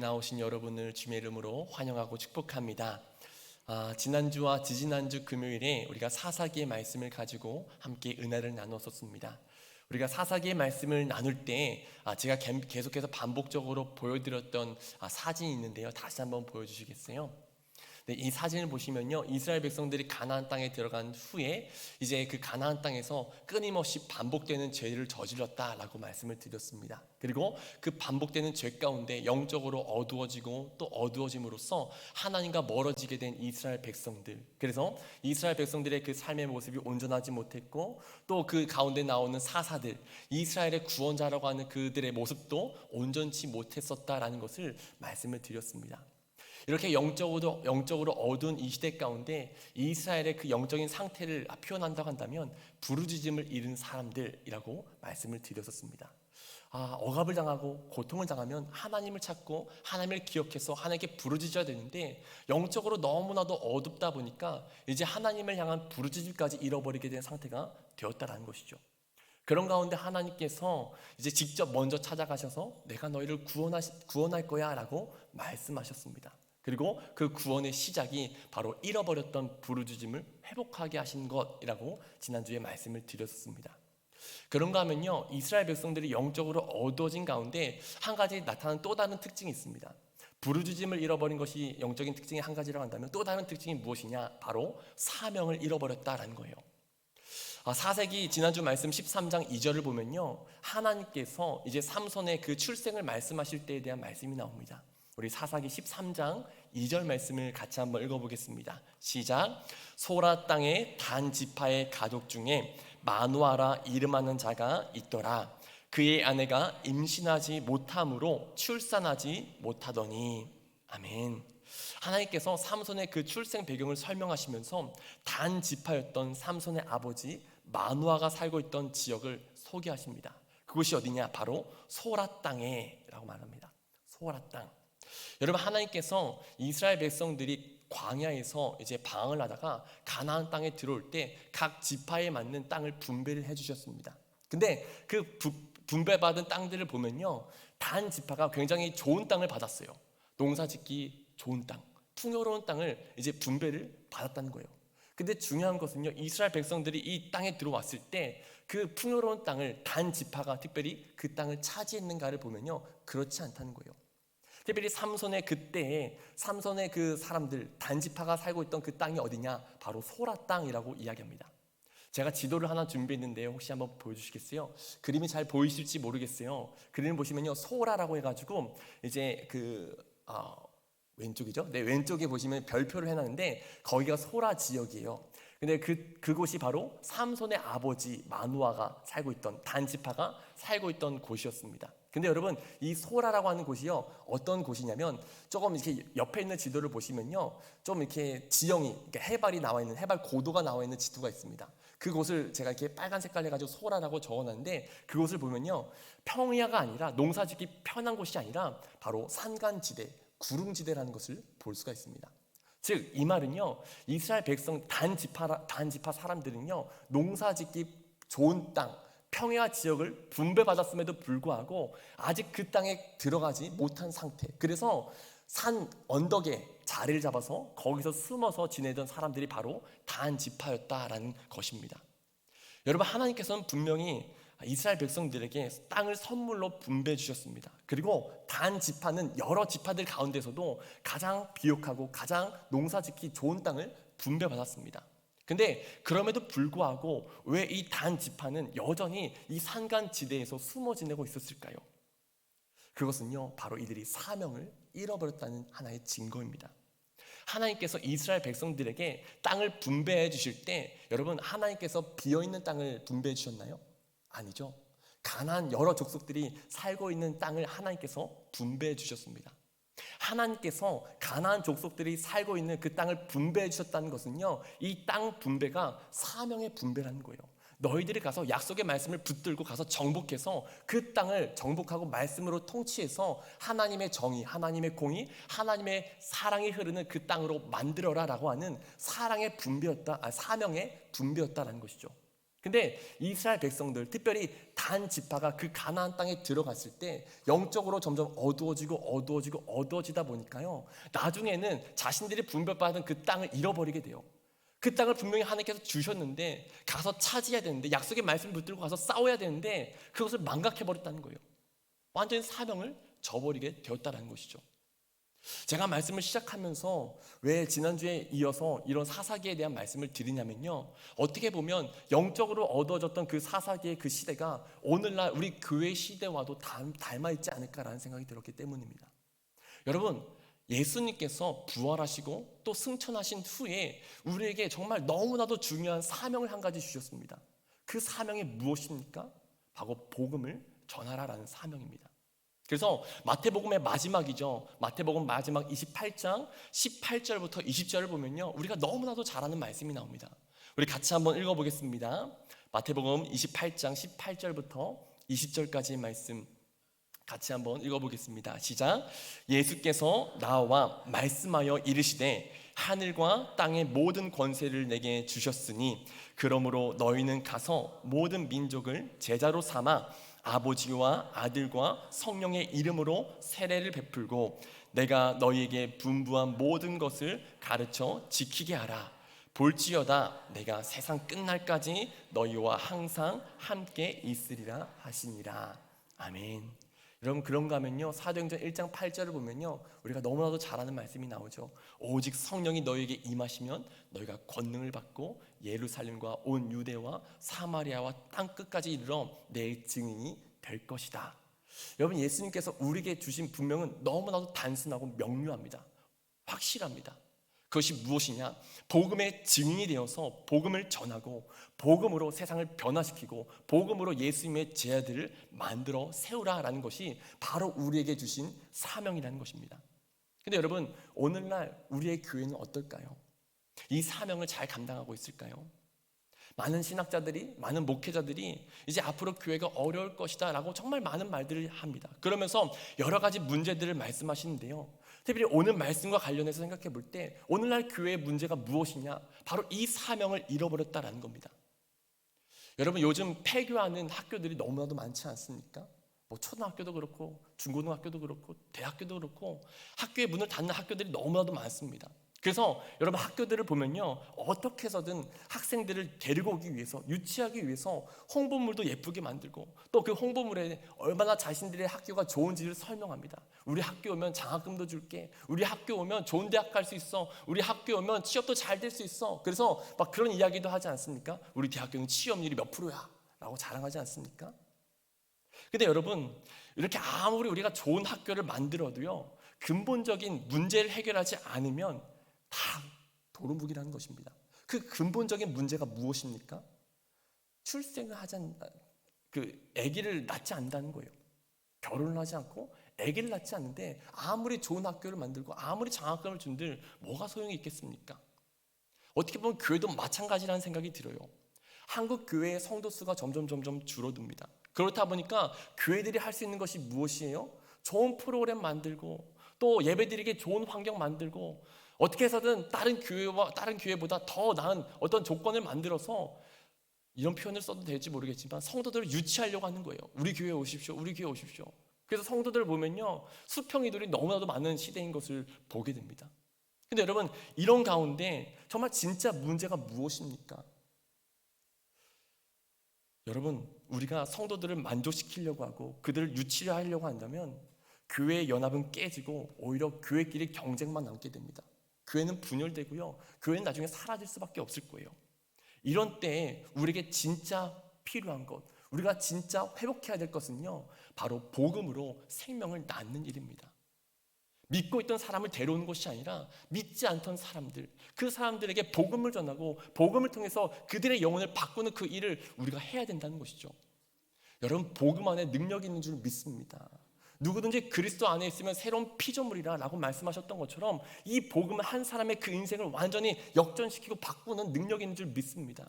나오신 여러분을 주의 이름으로 환영하고 축복합니다. 아, 지난주와 지지난주 금요일에 우리가 사사기의 말씀을 가지고 함께 은혜를 나눴었습니다. 우리가 사사기의 말씀을 나눌 때 아, 제가 개- 계속해서 반복적으로 보여드렸던 아, 사진이 있는데요. 다시 한번 보여주시겠어요? 네, 이 사진을 보시면요, 이스라엘 백성들이 가나안 땅에 들어간 후에 이제 그 가나안 땅에서 끊임없이 반복되는 죄를 저질렀다라고 말씀을 드렸습니다. 그리고 그 반복되는 죄 가운데 영적으로 어두워지고 또 어두워짐으로써 하나님과 멀어지게 된 이스라엘 백성들. 그래서 이스라엘 백성들의 그 삶의 모습이 온전하지 못했고 또 그 가운데 나오는 사사들, 이스라엘의 구원자라고 하는 그들의 모습도 온전치 못했었다라는 것을 말씀을 드렸습니다. 이렇게 영적으로 영적으로 어두운 이 시대 가운데 이스라엘의 그 영적인 상태를 표현한다고 한다면 부르짖음을 잃은 사람들이라고 말씀을 드렸었습니다. 아, 억압을 당하고 고통을 당하면 하나님을 찾고 하나님을 기억해서 하나님께 부르짖어야 되는데 영적으로 너무나도 어둡다 보니까 이제 하나님을 향한 부르짖음까지 잃어버리게 된 상태가 되었다라는 것이죠. 그런 가운데 하나님께서 이제 직접 먼저 찾아가셔서 내가 너희를 구원하 구원할 거야 라고 말씀하셨습니다. 그리고 그 구원의 시작이 바로 잃어버렸던 부르짖음을 회복하게 하신 것이라고 지난주에 말씀을 드렸습니다. 그런가 하면요, 이스라엘 백성들이 영적으로 어두워진 가운데 한 가지 나타나는 또 다른 특징이 있습니다. 부르짖음을 잃어버린 것이 영적인 특징의 한 가지라고 한다면 또 다른 특징이 무엇이냐? 바로 사명을 잃어버렸다라는 거예요. 아, 사세기 지난주 말씀 13장 2절을 보면요. 하나님께서 이제 삼손의 그 출생을 말씀하실 때에 대한 말씀이 나옵니다. 우리 사사기 13장 2절 말씀을 같이 한번 읽어보겠습니다. 시작. 소라 땅의 단 지파의 가족 중에 마누아라 이름하는 자가 있더라. 그의 아내가 임신하지 못함으로 출산하지 못하더니 아멘. 하나님께서 삼손의 그 출생 배경을 설명하시면서 단 지파였던 삼손의 아버지 마누아가 살고 있던 지역을 소개하십니다. 그곳이 어디냐? 바로 소라 땅에라고 말합니다. 소라 땅. 여러분 하나님께서 이스라엘 백성들이 광야에서 이제 방황을 하다가 가나안 땅에 들어올 때 각 지파에 맞는 땅을 분배를 해 주셨습니다. 근데 그 부- 분배받은 땅들을 보면요. 단 지파가 굉장히 좋은 땅을 받았어요. 농사 짓기 좋은 땅, 풍요로운 땅을 이제 분배를 받았다는 거예요. 근데 중요한 것은요. 이스라엘 백성들이 이 땅에 들어왔을 때 그 풍요로운 땅을 단 지파가 특별히 그 땅을 차지했는가를 보면요. 그렇지 않다는 거예요. 특별히 삼손의 그때에 삼손의 그 사람들 단지파가 살고 있던 그 땅이 어디냐? 바로 소라 땅이라고 이야기합니다. 제가 지도를 하나 준비했는데요. 혹시 한번 보여주시겠어요? 그림이 잘 보이실지 모르겠어요. 그림 보시면요, 소라라고 해가지고 이제 그 아, 왼쪽이죠? 네, 왼쪽에 보시면 별표를 해놨는데 거기가 소라 지역이에요. 근데 그 그곳이 바로 삼손의 아버지 마누아가 살고 있던 단지파가 살고 있던 곳이었습니다. 근데 여러분 이 소라라고 하는 곳이요 어떤 곳이냐면 조금 이렇게 옆에 있는 지도를 보시면요 좀 이렇게 지형이 이렇게 해발이 나와 있는 해발 고도가 나와 있는 지도가 있습니다. 그곳을 제가 이렇게 빨간 색깔 해가지고 소라라고 적어놨는데 그곳을 보면요 평야가 아니라 농사짓기 편한 곳이 아니라 바로 산간지대 구릉지대라는 것을 볼 수가 있습니다. 즉 이 말은요 이스라엘 백성 단 지파 단 지파 사람들은요 농사짓기 좋은 땅 평야 지역을 분배받았음에도 불구하고 아직 그 땅에 들어가지 못한 상태. 그래서 산 언덕에 자리를 잡아서 거기서 숨어서 지내던 사람들이 바로 단 지파였다라는 것입니다. 여러분 하나님께서는 분명히 이스라엘 백성들에게 땅을 선물로 분배해 주셨습니다. 그리고 단 지파는 여러 지파들 가운데서도 가장 비옥하고 가장 농사 짓기 좋은 땅을 분배받았습니다. 근데 그럼에도 불구하고 왜 이 단 지파는 여전히 이 산간 지대에서 숨어 지내고 있었을까요? 그것은요, 바로 이들이 사명을 잃어버렸다는 하나의 증거입니다. 하나님께서 이스라엘 백성들에게 땅을 분배해 주실 때 여러분 하나님께서 비어 있는 땅을 분배해 주셨나요? 아니죠. 가난 여러 족속들이 살고 있는 땅을 하나님께서 분배해 주셨습니다. 하나님께서 가나안 족속들이 살고 있는 그 땅을 분배해 주셨다는 것은요. 이 땅 분배가 사명의 분배라는 거예요. 너희들이 가서 약속의 말씀을 붙들고 가서 정복해서 그 땅을 정복하고 말씀으로 통치해서 하나님의 정의, 하나님의 공의, 하나님의 사랑이 흐르는 그 땅으로 만들어라라고 하는 사랑의 분배였다, 아, 사명의 분배였다라는 것이죠. 근데 이스라엘 백성들, 특별히 단 지파가 그 가나안 땅에 들어갔을 때 영적으로 점점 어두워지고 어두워지고 어두워지다 보니까요. 나중에는 자신들이 분별받은 그 땅을 잃어버리게 돼요. 그 땅을 분명히 하나님께서 주셨는데 가서 차지해야 되는데 약속의 말씀을 붙들고 가서 싸워야 되는데 그것을 망각해 버렸다는 거예요. 완전히 사명을 저버리게 되었다는 것이죠. 제가 말씀을 시작하면서 왜 지난주에 이어서 이런 사사기에 대한 말씀을 드리냐면요. 어떻게 보면 영적으로 얻어졌던 그 사사기의 그 시대가 오늘날 우리 교회 시대와도 닮아 있지 않을까라는 생각이 들었기 때문입니다. 여러분, 예수님께서 부활하시고 또 승천하신 후에 우리에게 정말 너무나도 중요한 사명을 한 가지 주셨습니다. 그 사명이 무엇입니까? 바로 복음을 전하라라는 사명입니다. 그래서 마태복음의 마지막이죠. 마태복음 마지막 28장 18절부터 20절을 보면요. 우리가 너무나도 잘 아는 말씀이 나옵니다. 우리 같이 한번 읽어보겠습니다. 마태복음 28장 18절부터 20절까지의 말씀 같이 한번 읽어보겠습니다. 시작. 예수께서 나와 말씀하여 이르시되 하늘과 땅의 모든 권세를 내게 주셨으니 그러므로 너희는 가서 모든 민족을 제자로 삼아 아버지와 아들과 성령의 이름으로 세례를 베풀고 내가 너희에게 분부한 모든 것을 가르쳐 지키게 하라. 볼지어다 내가 세상 끝날까지 너희와 항상 함께 있으리라 하시니라. 아멘. 여러분 그런가 하면요 사도행전 1장 8절을 보면요 우리가 너무나도 잘 아는 말씀이 나오죠 오직 성령이 너희에게 임하시면 너희가 권능을 받고 예루살렘과 온 유대와 사마리아와 땅 끝까지 이르러 내 증인이 될 것이다 여러분 예수님께서 우리에게 주신 분명은 너무나도 단순하고 명료합니다 확실합니다 그것이 무엇이냐? 복음의 증인이 되어서 복음을 전하고 복음으로 세상을 변화시키고 복음으로 예수님의 제자들을 만들어 세우라라는 것이 바로 우리에게 주신 사명이라는 것입니다. 근데 여러분, 오늘날 우리의 교회는 어떨까요? 이 사명을 잘 감당하고 있을까요? 많은 신학자들이, 많은 목회자들이 이제 앞으로 교회가 어려울 것이다 라고 정말 많은 말들을 합니다. 그러면서 여러 가지 문제들을 말씀하시는데요. 특별히 오늘 말씀과 관련해서 생각해 볼 때 오늘날 교회의 문제가 무엇이냐? 바로 이 사명을 잃어버렸다라는 겁니다. 여러분 요즘 폐교하는 학교들이 너무나도 많지 않습니까? 뭐 초등학교도 그렇고 중고등학교도 그렇고 대학교도 그렇고 학교의 문을 닫는 학교들이 너무나도 많습니다. 그래서 여러분 학교들을 보면요 어떻게 해서든 학생들을 데리고 오기 위해서 유치하기 위해서 홍보물도 예쁘게 만들고 또 그 홍보물에 얼마나 자신들의 학교가 좋은지를 설명합니다. 우리 학교 오면 장학금도 줄게. 우리 학교 오면 좋은 대학 갈 수 있어. 우리 학교 오면 취업도 잘 될 수 있어. 그래서 막 그런 이야기도 하지 않습니까? 우리 대학교는 취업률이 몇 프로야? 라고 자랑하지 않습니까? 근데 여러분 이렇게 아무리 우리가 좋은 학교를 만들어도요 근본적인 문제를 해결하지 않으면 다 도루묵이라는 것입니다. 그 근본적인 문제가 무엇입니까? 출생을 하지 않, 그 아기를 낳지 않는다는 거예요. 결혼을 하지 않고 아기를 낳지 않는데 아무리 좋은 학교를 만들고 아무리 장학금을 준들 뭐가 소용이 있겠습니까? 어떻게 보면 교회도 마찬가지라는 생각이 들어요. 한국 교회의 성도 수가 점점 점점 줄어듭니다. 그렇다 보니까 교회들이 할 수 있는 것이 무엇이에요? 좋은 프로그램 만들고 또 예배드리기 좋은 환경 만들고 어떻게 해서든 다른 교회와 다른 교회보다 더 나은 어떤 조건을 만들어서 이런 표현을 써도 될지 모르겠지만 성도들을 유치하려고 하는 거예요. 우리 교회 오십시오. 우리 교회 오십시오. 그래서 성도들 보면요. 수평이들이 너무나도 많은 시대인 것을 보게 됩니다. 근데 여러분 이런 가운데 정말 진짜 문제가 무엇입니까? 여러분 우리가 성도들을 만족시키려고 하고 그들을 유치려 하려고 한다면 교회의 연합은 깨지고 오히려 교회끼리 경쟁만 남게 됩니다. 교회는 분열되고요. 교회는 나중에 사라질 수밖에 없을 거예요. 이런 때에 우리에게 진짜 필요한 것, 우리가 진짜 회복해야 될 것은요. 바로 복음으로 생명을 낳는 일입니다. 믿고 있던 사람을 데려오는 것이 아니라 믿지 않던 사람들, 그 사람들에게 복음을 전하고 복음을 통해서 그들의 영혼을 바꾸는 그 일을 우리가 해야 된다는 것이죠. 여러분 복음 안에 능력이 있는 줄 믿습니다. 누구든지 그리스도 안에 있으면 새로운 피조물이라라고 말씀하셨던 것처럼 이 복음은 한 사람의 그 인생을 완전히 역전시키고 바꾸는 능력이 있는 줄 믿습니다.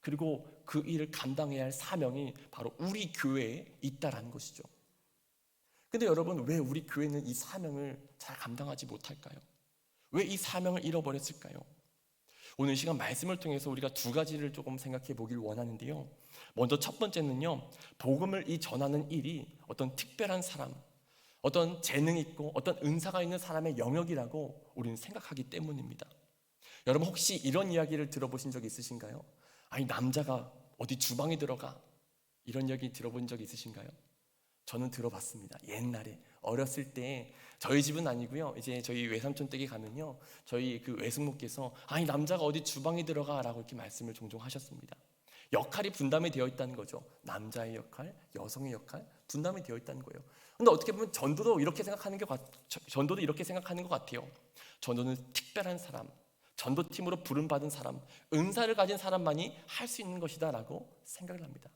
그리고 그 일을 감당해야 할 사명이 바로 우리 교회에 있다라는 것이죠. 근데 여러분 왜 우리 교회는 이 사명을 잘 감당하지 못할까요? 왜 이 사명을 잃어버렸을까요? 오늘 시간 말씀을 통해서 우리가 두 가지를 조금 생각해 보길 원하는데요. 먼저 첫 번째는요. 복음을 이 전하는 일이 어떤 특별한 사람, 어떤 재능 있고 어떤 은사가 있는 사람의 영역이라고 우리는 생각하기 때문입니다. 여러분 혹시 이런 이야기를 들어보신 적 있으신가요? 아니 남자가 어디 주방에 들어가 이런 이야기 들어본 적 있으신가요? 저는 들어봤습니다. 옛날에 어렸을 때 저희 집은 아니고요. 이제 저희 외삼촌 댁에 가면요. 저희 그 외숙모께서 아니 남자가 어디 주방에 들어가라고 이렇게 말씀을 종종 하셨습니다. 역할이 분담이 되어 있다는 거죠. 남자의 역할, 여성의 역할 분담이 되어 있다는 거예요. 근데 어떻게 보면 전도도 이렇게 생각하는 게 같- 전도도 이렇게 생각하는 것 같아요. 전도는 특별한 사람, 전도팀으로 부름 받은 사람, 은사를 가진 사람만이 할 수 있는 것이다라고 생각을 합니다.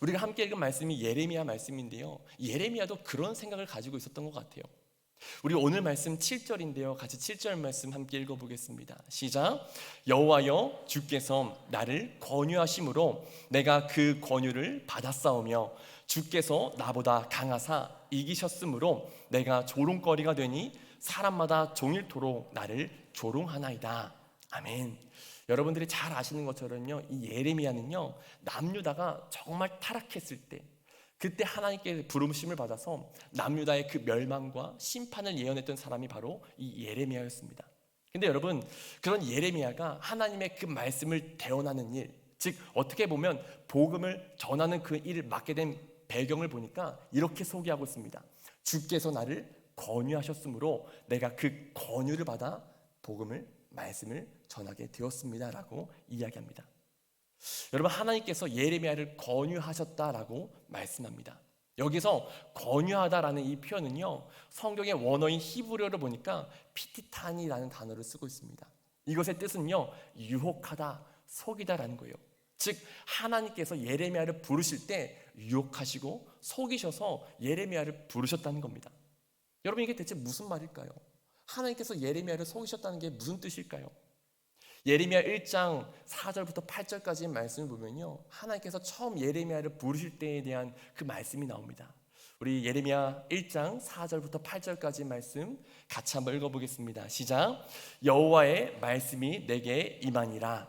우리가 함께 읽은 말씀이 예레미야 말씀인데요. 예레미야도 그런 생각을 가지고 있었던 것 같아요. 우리 오늘 말씀 7절인데요. 같이 7절 말씀 함께 읽어보겠습니다. 시작. 여호와여 주께서 나를 권유하심으로 내가 그 권유를 받았사오며 주께서 나보다 강하사 이기셨으므로 내가 조롱거리가 되니 사람마다 종일토록 나를 조롱하나이다. 아멘. 여러분들이 잘 아시는 것처럼요. 이 예레미야는요. 남유다가 정말 타락했을 때 그때 하나님께 부름심을 받아서 남유다의 그 멸망과 심판을 예언했던 사람이 바로 이 예레미야였습니다. 근데 여러분 그런 예레미야가 하나님의 그 말씀을 대언하는 일, 즉 어떻게 보면 복음을 전하는 그 일을 맡게 된 배경을 보니까 이렇게 소개하고 있습니다. 주께서 나를 권유하셨으므로 내가 그 권유를 받아 복음을 말씀을 전하게 되었습니다라고 이야기합니다. 여러분 하나님께서 예레미야를 권유하셨다라고 말씀합니다. 여기서 권유하다라는 이 표현은요 성경의 원어인 히브리어를 보니까 피티탄이라는 단어를 쓰고 있습니다. 이것의 뜻은요 유혹하다, 속이다라는 거예요. 즉 하나님께서 예레미야를 부르실 때 유혹하시고 속이셔서 예레미야를 부르셨다는 겁니다. 여러분 이게 대체 무슨 말일까요? 하나님께서 예레미야를 속이셨다는 게 무슨 뜻일까요? 예레미야 1장 4절부터 8절까지 말씀을 보면요. 하나님께서 처음 예레미야를 부르실 때에 대한 그 말씀이 나옵니다. 우리 예레미야 1장 4절부터 8절까지 말씀 같이 한번 읽어 보겠습니다. 시작. 여호와의 말씀이 내게 임하니라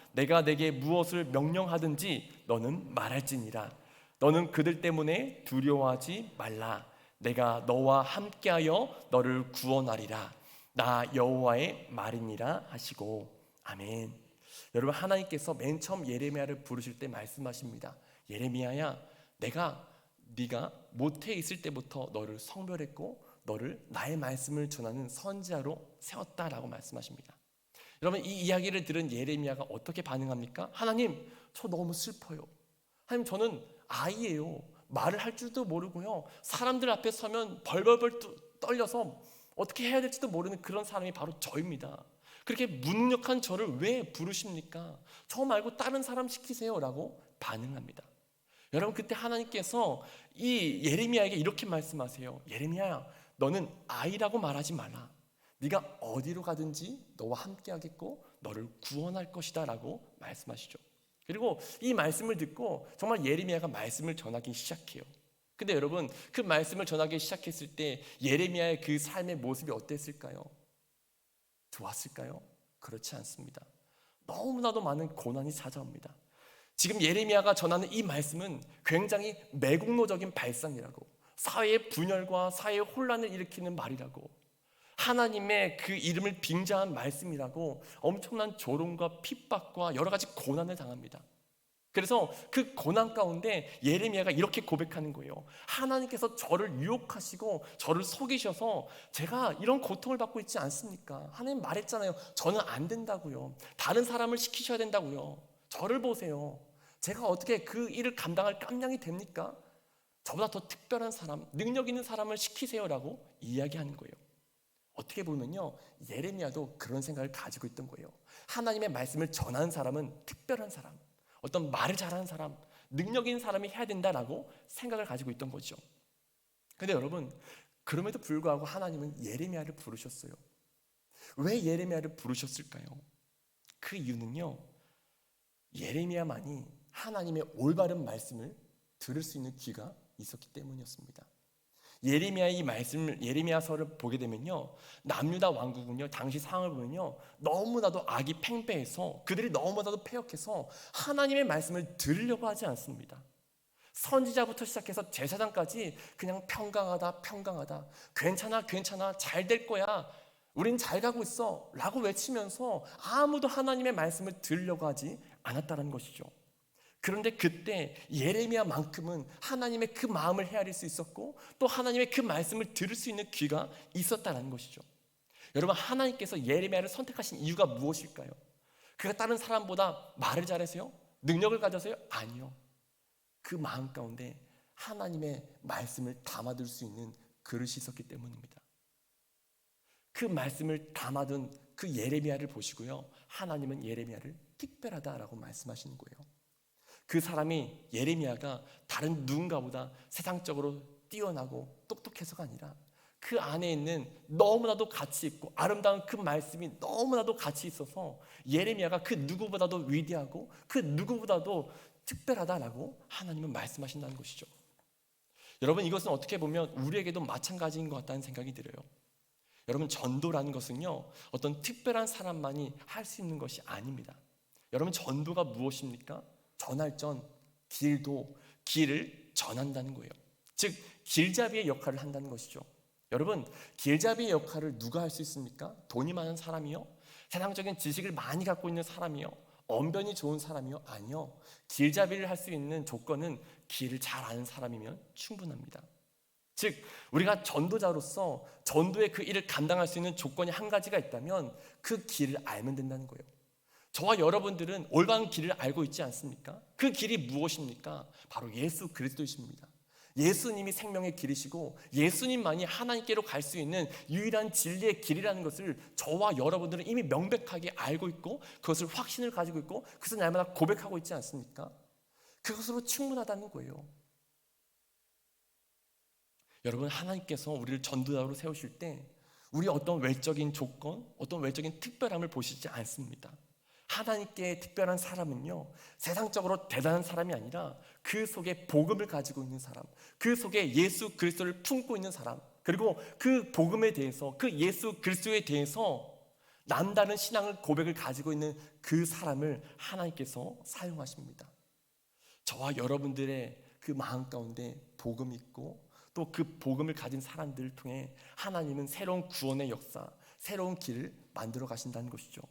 내가 내게 무엇을 명령하든지 너는 말할지니라 너는 그들 때문에 두려워하지 말라 내가 너와 함께하여 너를 구원하리라 나 여호와의 말이니라 하시고 아멘. 여러분 하나님께서 맨 처음 예레미야를 부르실 때 말씀하십니다. 예레미야야, 내가 네가 모태에 있을 때부터 너를 성별했고 너를 나의 말씀을 전하는 선지자로 세웠다라고 말씀하십니다. 여러분 이 이야기를 들은 예레미야가 어떻게 반응합니까? 하나님, 저 너무 슬퍼요. 하나님 저는 아이예요. 말을 할 줄도 모르고요. 사람들 앞에 서면 벌벌벌 떨려서 어떻게 해야 될지도 모르는 그런 사람이 바로 저입니다. 그렇게 무능력한 저를 왜 부르십니까? 저 말고 다른 사람 시키세요라고 반응합니다. 여러분 그때 하나님께서 이 예레미야에게 이렇게 말씀하세요. 예레미야야, 너는 아이라고 말하지 말라. 네가 어디로 가든지 너와 함께 하겠고 너를 구원할 것이다라고 말씀하시죠. 그리고 이 말씀을 듣고 정말 예레미야가 말씀을 전하기 시작해요. 근데 여러분 그 말씀을 전하기 시작했을 때 예레미야의 그 삶의 모습이 어땠을까요? 좋았을까요? 그렇지 않습니다. 너무나도 많은 고난이 찾아옵니다. 지금 예레미야가 전하는 이 말씀은 굉장히 매국노적인 발상이라고 사회의 분열과 사회의 혼란을 일으키는 말이라고 하나님의 그 이름을 빙자한 말씀이라고 엄청난 조롱과 핍박과 여러 가지 고난을 당합니다. 그래서 그 고난 가운데 예레미야가 이렇게 고백하는 거예요. 하나님께서 저를 유혹하시고 저를 속이셔서 제가 이런 고통을 받고 있지 않습니까? 하나님 말했잖아요. 저는 안 된다고요. 다른 사람을 시키셔야 된다고요. 저를 보세요. 제가 어떻게 그 일을 감당할 깜냥이 됩니까? 저보다 더 특별한 사람, 능력 있는 사람을 시키세요라고 이야기하는 거예요. 어떻게 보면요. 예레미야도 그런 생각을 가지고 있던 거예요. 하나님의 말씀을 전하는 사람은 특별한 사람, 어떤 말을 잘하는 사람, 능력 있는 사람이 해야 된다라고 생각을 가지고 있던 거죠. 근데 여러분, 그럼에도 불구하고 하나님은 예레미야를 부르셨어요. 왜 예레미야를 부르셨을까요? 그 이유는요. 예레미야만이 하나님의 올바른 말씀을 들을 수 있는 귀가 있었기 때문이었습니다. 예레미야의 이 말씀을 예레미야서를 보게 되면요. 남유다 왕국은요. 당시 상황을 보면요. 너무나도 악이 팽배해서 그들이 너무나도 폐역해서 하나님의 말씀을 들으려고 하지 않습니다. 선지자부터 시작해서 제사장까지 그냥 평강하다 평강하다 괜찮아 괜찮아 잘 될 거야 우린 잘 가고 있어 라고 외치면서 아무도 하나님의 말씀을 들으려고 하지 않았다는 것이죠 그런데 그때 예레미야만큼은 하나님의 그 마음을 헤아릴 수 있었고 또 하나님의 그 말씀을 들을 수 있는 귀가 있었다는 것이죠 여러분 하나님께서 예레미야를 선택하신 이유가 무엇일까요? 그가 다른 사람보다 말을 잘해서요? 능력을 가져서요? 아니요 그 마음 가운데 하나님의 말씀을 담아둘 수 있는 그릇이 있었기 때문입니다. 그 말씀을 담아둔 그 예레미야를 보시고요. 하나님은 예레미야를 특별하다라고 말씀하시는 거예요. 그 사람이 예레미야가 다른 누군가보다 세상적으로 뛰어나고 똑똑해서가 아니라 그 안에 있는 너무나도 가치 있고 아름다운 그 말씀이 너무나도 가치 있어서 예레미야가 그 누구보다도 위대하고 그 누구보다도 특별하다라고 하나님은 말씀하신다는 것이죠. 여러분 이것은 어떻게 보면 우리에게도 마찬가지인 것 같다는 생각이 들어요. 여러분 전도라는 것은요 어떤 특별한 사람만이 할 수 있는 것이 아닙니다. 여러분 전도가 무엇입니까? 전할 전 길도 길을 전한다는 거예요. 즉 길잡이의 역할을 한다는 것이죠. 여러분 길잡이의 역할을 누가 할 수 있습니까? 돈이 많은 사람이요, 세상적인 지식을 많이 갖고 있는 사람이요, 언변이 좋은 사람이요? 아니요. 길잡이를 할 수 있는 조건은 길을 잘 아는 사람이면 충분합니다. 즉, 우리가 전도자로서 전도의 그 일을 감당할 수 있는 조건이 한 가지가 있다면 그 길을 알면 된다는 거예요. 저와 여러분들은 올바른 길을 알고 있지 않습니까? 그 길이 무엇입니까? 바로 예수 그리스도이십니다. 예수님이 생명의 길이시고 예수님만이 하나님께로 갈 수 있는 유일한 진리의 길이라는 것을 저와 여러분들은 이미 명백하게 알고 있고 그것을 확신을 가지고 있고 그것을 날마다 고백하고 있지 않습니까? 그것으로 충분하다는 거예요. 여러분 하나님께서 우리를 전도자로 세우실 때 우리 어떤 외적인 조건, 어떤 외적인 특별함을 보시지 않습니다. 하나님께 특별한 사람은요, 세상적으로 대단한 사람이 아니라 그 속에 복음을 가지고 있는 사람, 그 속에 예수 그리스도를 품고 있는 사람, 그리고 그 복음에 대해서, 그 예수 그리스도에 대해서 남다른 신앙을 고백을 가지고 있는 그 사람을 하나님께서 사용하십니다. 저와 여러분들의 그 마음 가운데 복음이 있고 또 그 복음을 가진 사람들을 통해 하나님은 새로운 구원의 역사, 새로운 길을 만들어 가신다는 것이죠.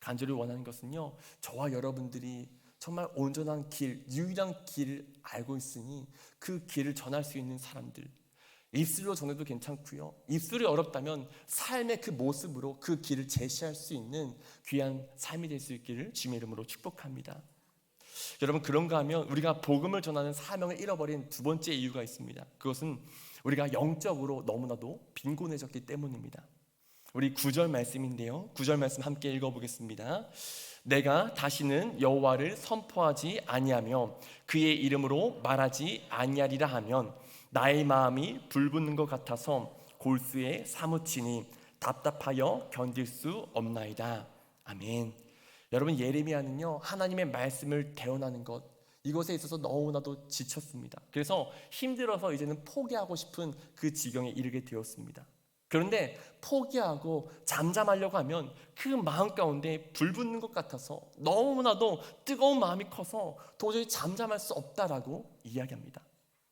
간절히 원하는 것은요, 저와 여러분들이 정말 온전한 길, 유일한 길을 알고 있으니 그 길을 전할 수 있는 사람들. 입술로 전해도 괜찮고요. 입술이 어렵다면 삶의 그 모습으로 그 길을 제시할 수 있는 귀한 삶이 될 수 있기를 주님의 이름으로 축복합니다. 여러분 그런가 하면 우리가 복음을 전하는 사명을 잃어버린 두 번째 이유가 있습니다. 그것은 우리가 영적으로 너무나도 빈곤해졌기 때문입니다. 우리 구절 말씀인데요. 구절 말씀 함께 읽어 보겠습니다. 내가 다시는 여호와를 선포하지 아니하며 그의 이름으로 말하지 아니하리라 하면 나의 마음이 불붙는 것 같아서 골수에 사무치니 답답하여 견딜 수 없나이다. 아멘. 여러분 예레미야는요 하나님의 말씀을 대언하는 것 이것에 있어서 너무나도 지쳤습니다. 그래서 힘들어서 이제는 포기하고 싶은 그 지경에 이르게 되었습니다. 그런데 포기하고 잠잠하려고 하면 그 마음 가운데 불 붙는 것 같아서 너무나도 뜨거운 마음이 커서 도저히 잠잠할 수 없다라고 이야기합니다.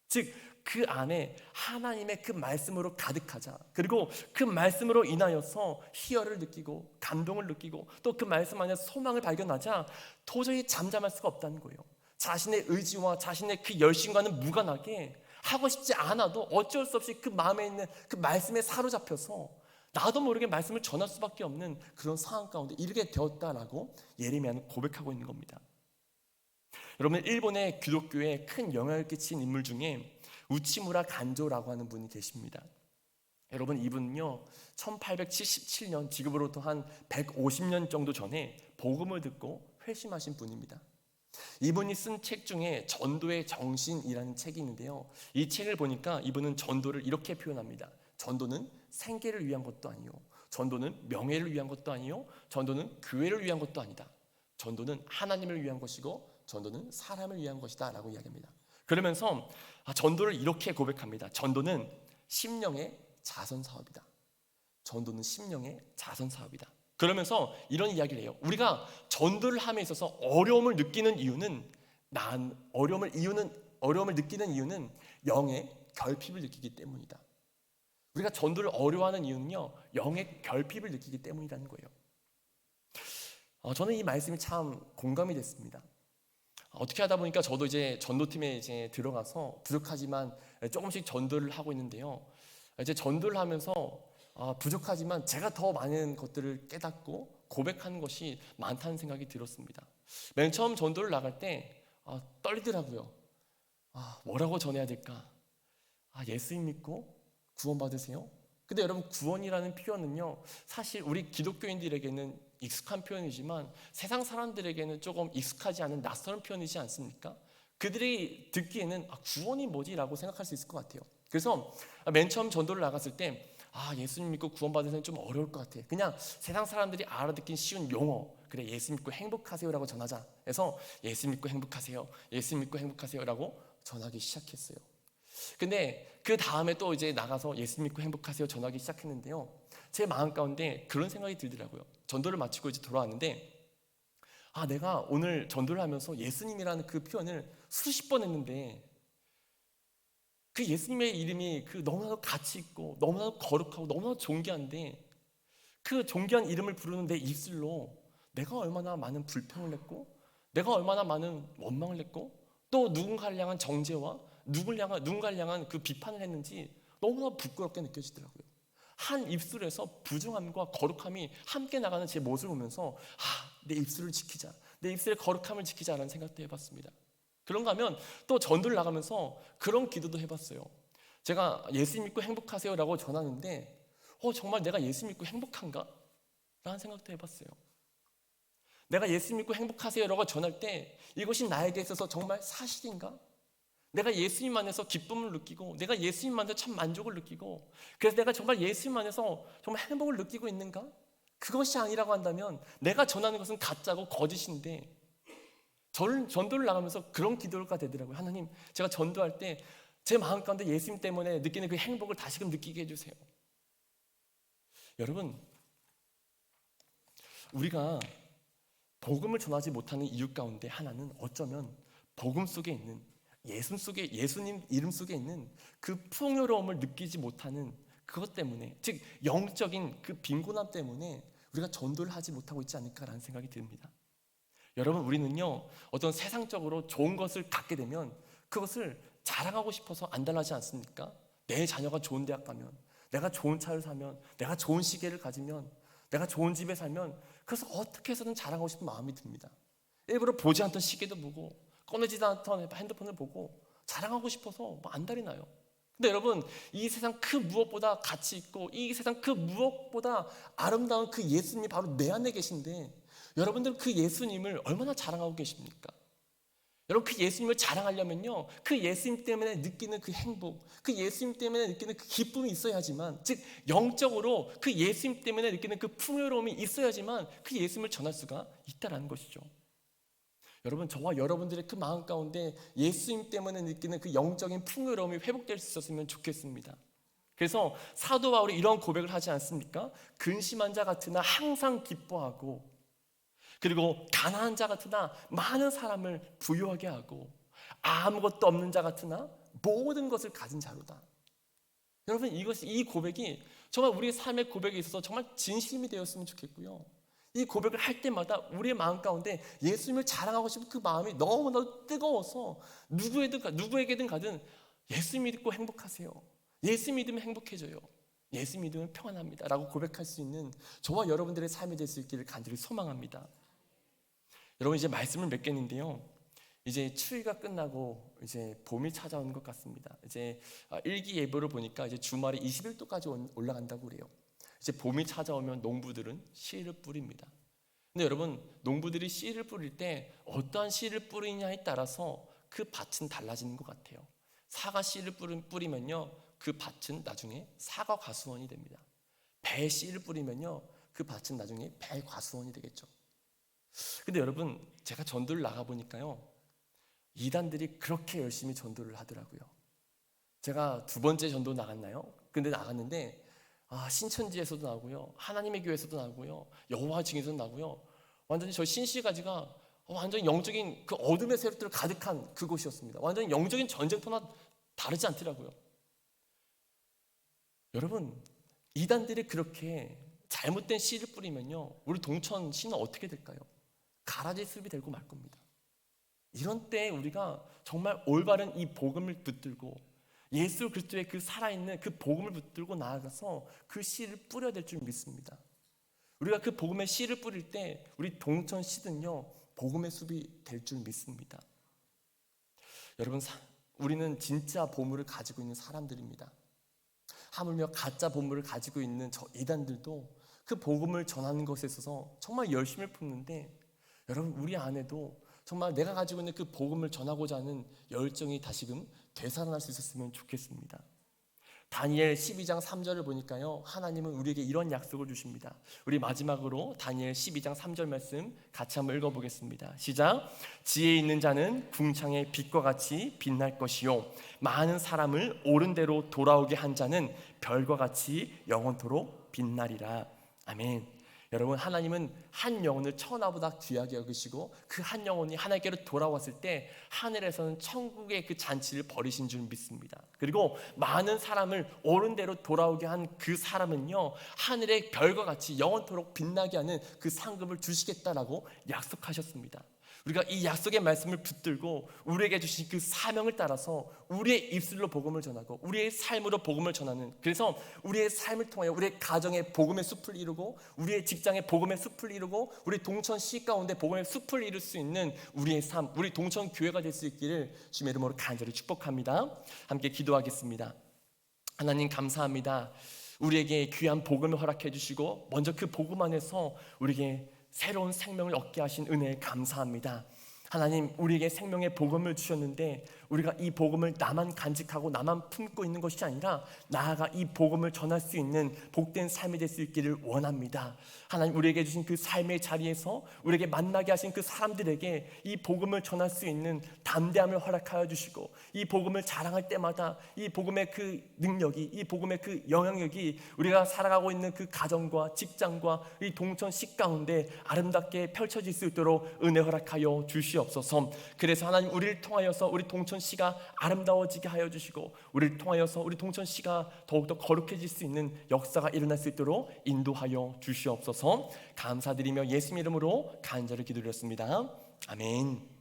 즉, 그 안에 하나님의 그 말씀으로 가득하자. 그리고 그 말씀으로 인하여서 희열을 느끼고 감동을 느끼고 또 그 말씀 안에 소망을 발견하자 도저히 잠잠할 수가 없다는 거예요. 자신의 의지와 자신의 그 열심과는 무관하게 하고 싶지 않아도 어쩔 수 없이 그 마음에 있는 그 말씀에 사로잡혀서 나도 모르게 말씀을 전할 수밖에 없는 그런 상황 가운데 이르게 되었다라고 예레미야는 고백하고 있는 겁니다. 여러분 일본의 기독교에 큰 영향을 끼친 인물 중에 우치무라 간조라고 하는 분이 계십니다. 여러분 이분은요 1877년 지금으로부터 한 150년 정도 전에 복음을 듣고 회심하신 분입니다. 이분이 쓴 책 중에 전도의 정신이라는 책이 있는데요. 이 책을 보니까 이분은 전도를 이렇게 표현합니다. 전도는 생계를 위한 것도 아니요. 전도는 명예를 위한 것도 아니요. 전도는 교회를 위한 것도 아니다. 전도는 하나님을 위한 것이고 전도는 사람을 위한 것이다라고 이야기합니다. 그러면서 아, 전도를 이렇게 고백합니다. 전도는 심령의 자선 사업이다. 전도는 심령의 자선 사업이다. 그러면서 이런 이야기를 해요. 우리가 전도를 함에 있어서 어려움을 느끼는 이유는 난 어려움을 이유는 어려움을 느끼는 이유는 영의 결핍을 느끼기 때문이다. 우리가 전도를 어려워하는 이유는요 영의 결핍을 느끼기 때문이라는 거예요. 어, 저는 이 말씀이 참 공감이 됐습니다. 어떻게 하다 보니까 저도 이제 전도팀에 이제 들어가서 부족하지만 조금씩 전도를 하고 있는데요. 이제 전도를 하면서 아, 부족하지만 제가 더 많은 것들을 깨닫고 고백하는 것이 많다는 생각이 들었습니다. 맨 처음 전도를 나갈 때 아, 떨리더라고요. 아, 뭐라고 전해야 될까? 아, 예수님 믿고 구원 받으세요? 근데 여러분 구원이라는 표현은요 사실 우리 기독교인들에게는 익숙한 표현이지만 세상 사람들에게는 조금 익숙하지 않은 낯선 표현이지 않습니까? 그들이 듣기에는 아, 구원이 뭐지라고 생각할 수 있을 것 같아요. 그래서 맨 처음 전도를 나갔을 때 아, 예수님 믿고 구원받으면 좀 어려울 것 같아. 그냥 세상 사람들이 알아듣긴 쉬운 용어. 그래, 예수 믿고 행복하세요라고 전하자. 해서 예수 믿고 행복하세요. 예수 믿고 행복하세요라고 전하기 시작했어요. 근데 그 다음에 또 이제 나가서 예수 믿고 행복하세요 전하기 시작했는데요. 제 마음 가운데 그런 생각이 들더라고요. 전도를 마치고 이제 돌아왔는데 아, 내가 오늘 전도를 하면서 예수님이라는 그 표현을 수십 번 했는데 그 예수님의 이름이 그 너무나도 가치 있고 너무나도 거룩하고 너무나도 존귀한데 그 존귀한 이름을 부르는 내 입술로 내가 얼마나 많은 불평을 했고 내가 얼마나 많은 원망을 했고 또 누군가를 향한 정죄와 누굴 향한 누군가를 향한 그 비판을 했는지 너무나 부끄럽게 느껴지더라고요. 한 입술에서 부정함과 거룩함이 함께 나가는 제 모습을 보면서 아, 내 입술을 지키자. 내 입술의 거룩함을 지키자라는 생각도 해봤습니다. 그런가 하면 또 전도를 나가면서 그런 기도도 해봤어요. 제가 예수 믿고 행복하세요라고 전하는데 어, 정말 내가 예수 믿고 행복한가? 라는 생각도 해봤어요. 내가 예수 믿고 행복하세요라고 전할 때 이것이 나에게 있어서 정말 사실인가? 내가 예수님 안에서 기쁨을 느끼고 내가 예수님 안에서 참 만족을 느끼고 그래서 내가 정말 예수님 안에서 정말 행복을 느끼고 있는가? 그것이 아니라고 한다면 내가 전하는 것은 가짜고 거짓인데 전, 전도를 나가면서 그런 기도가 되더라고요. 하나님, 제가 전도할 때 제 마음 가운데 예수님 때문에 느끼는 그 행복을 다시금 느끼게 해주세요. 여러분, 우리가 복음을 전하지 못하는 이유 가운데 하나는 어쩌면 복음 속에 있는 예수 속에 예수님 이름 속에 있는 그 풍요로움을 느끼지 못하는 그것 때문에 즉 영적인 그 빈곤함 때문에 우리가 전도를 하지 못하고 있지 않을까라는 생각이 듭니다. 여러분 우리는요 어떤 세상적으로 좋은 것을 갖게 되면 그것을 자랑하고 싶어서 안달나지 않습니까? 내 자녀가 좋은 대학 가면 내가 좋은 차를 사면 내가 좋은 시계를 가지면 내가 좋은 집에 살면 그래서 어떻게 해서든 자랑하고 싶은 마음이 듭니다. 일부러 보지 않던 시계도 보고 꺼내지도 않던 핸드폰을 보고 자랑하고 싶어서 뭐 안달이 나요. 근데 여러분 이 세상 그 무엇보다 가치 있고 이 세상 그 무엇보다 아름다운 그 예수님이 바로 내 안에 계신데 여러분들 그 예수님을 얼마나 자랑하고 계십니까? 여러분 그 예수님을 자랑하려면요 그 예수님 때문에 느끼는 그 행복 그 예수님 때문에 느끼는 그 기쁨이 있어야지만 즉 영적으로 그 예수님 때문에 느끼는 그 풍요로움이 있어야지만 그 예수님을 전할 수가 있다라는 것이죠 여러분 저와 여러분들의 그 마음 가운데 예수님 때문에 느끼는 그 영적인 풍요로움이 회복될 수 있었으면 좋겠습니다 그래서 사도 바울이 이런 고백을 하지 않습니까? 근심한 자 같으나 항상 기뻐하고 그리고 가난한 자 같으나 많은 사람을 부유하게 하고 아무것도 없는 자 같으나 모든 것을 가진 자로다. 여러분 이것이 이 고백이 정말 우리의 삶의 고백에 있어서 정말 진심이 되었으면 좋겠고요. 이 고백을 할 때마다 우리의 마음 가운데 예수님을 자랑하고 싶은 그 마음이 너무나 뜨거워서 누구에든 누구에게든 가든 예수 믿고 행복하세요. 예수 믿으면 행복해져요. 예수 믿으면 평안합니다 라고 고백할 수 있는 저와 여러분들의 삶이 될 수 있기를 간절히 소망합니다. 여러분 이제 말씀을 맺겠는데요. 이제 추위가 끝나고 이제 봄이 찾아오는 것 같습니다. 이제 아, 일기 예보를 보니까 이제 주말에 21도까지 온- 올라간다고 그래요. 이제 봄이 찾아오면 농부들은 씨를 뿌립니다. 근데 여러분 농부들이 씨를 뿌릴 때 어떠한 씨를 뿌리냐에 따라서 그 밭은 달라지는 것 같아요. 사과 씨를 뿌리- 뿌리면요 그 밭은 나중에 사과 과수원이 됩니다. 배 씨를 뿌리면요 그 밭은 나중에 배 과수원이 되겠죠. 근데 여러분 제가 전도를 나가 보니까요 이단들이 그렇게 열심히 전도를 하더라고요. 제가 두 번째 전도 나갔나요? 근데 나갔는데 아, 신천지에서도 나오고요. 하나님의 교회에서도 나오고요. 여호와 증에서도 나오고요. 완전히 저 신시가지가 완전 영적인 그 어둠의 세력들 가득한 그곳이었습니다. 완전 영적인 전쟁터나 다르지 않더라고요. 여러분, 이단들이 그렇게 잘못된 씨를 뿌리면요. 우리 동천 씨는 어떻게 될까요? 가라지 숲이 되고 말 겁니다. 이런 때 우리가 정말 올바른 이 복음을 붙들고 예수 그리스도의 그 살아있는 그 복음을 붙들고 나아가서 그 씨를 뿌려야 될 줄 믿습니다. 우리가 그 복음의 씨를 뿌릴 때 우리 동천 씨는요 복음의 숲이 될 줄 믿습니다. 여러분 사- 우리는 진짜 보물을 가지고 있는 사람들입니다. 하물며 가짜 보물을 가지고 있는 저 이단들도 그 복음을 전하는 것에 있어서 정말 열심을 품는데 여러분 우리 안에도 정말 내가 가지고 있는 그 복음을 전하고자 하는 열정이 다시금 되살아날 수 있었으면 좋겠습니다. 다니엘 12장 3절을 보니까요. 하나님은 우리에게 이런 약속을 주십니다. 우리 마지막으로 다니엘 12장 3절 말씀 같이 한번 읽어 보겠습니다. 시작. 지혜 있는 자는 궁창의 빛과 같이 빛날 것이요 많은 사람을 옳은 대로 돌아오게 한 자는 별과 같이 영원토록 빛나리라. 아멘. 여러분 하나님은 한 영혼을 천하보다 귀하게 여기시고 그 한 영혼이 하나님께로 돌아왔을 때 하늘에서는 천국의 그 잔치를 벌이신 줄 믿습니다. 그리고 많은 사람을 옳은 대로 돌아오게 한 그 사람은요 하늘의 별과 같이 영원토록 빛나게 하는 그 상급을 주시겠다라고 약속하셨습니다. 우리가 이 약속의 말씀을 붙들고 우리에게 주신 그 사명을 따라서 우리의 입술로 복음을 전하고 우리의 삶으로 복음을 전하는 그래서 우리의 삶을 통하여 우리의 가정에 복음의 숲을 이루고 우리의 직장에 복음의 숲을 이루고 우리 동천 시 가운데 복음의 숲을 이룰 수 있는 우리의 삶 우리 동천 교회가 될 수 있기를 주님의 이름으로 간절히 축복합니다. 함께 기도하겠습니다. 하나님 감사합니다. 우리에게 귀한 복음을 허락해 주시고 먼저 그 복음 안에서 우리에게 새로운 생명을 얻게 하신 은혜에 감사합니다. 하나님 우리에게 생명의 복음을 주셨는데 우리가 이 복음을 나만 간직하고 나만 품고 있는 것이 아니라 나아가 이 복음을 전할 수 있는 복된 삶이 될 수 있기를 원합니다. 하나님 우리에게 주신 그 삶의 자리에서 우리에게 만나게 하신 그 사람들에게 이 복음을 전할 수 있는 담대함을 허락하여 주시고 이 복음을 자랑할 때마다 이 복음의 그 능력이 이 복음의 그 영향력이 우리가 살아가고 있는 그 가정과 직장과 이 동천식 가운데 아름답게 펼쳐질 수 있도록 은혜 허락하여 주시옵소서. 그래서 하나님 우리를 통하여서 우리 동천 씨가 아름다워지게 하여 주시고 우리를 통하여서 우리 동천 씨가 더욱더 거룩해질 수 있는 역사가 일어날 수 있도록 인도하여 주시옵소서. 감사드리며 예수님 이름으로 간절히 기도드렸습니다. 아멘.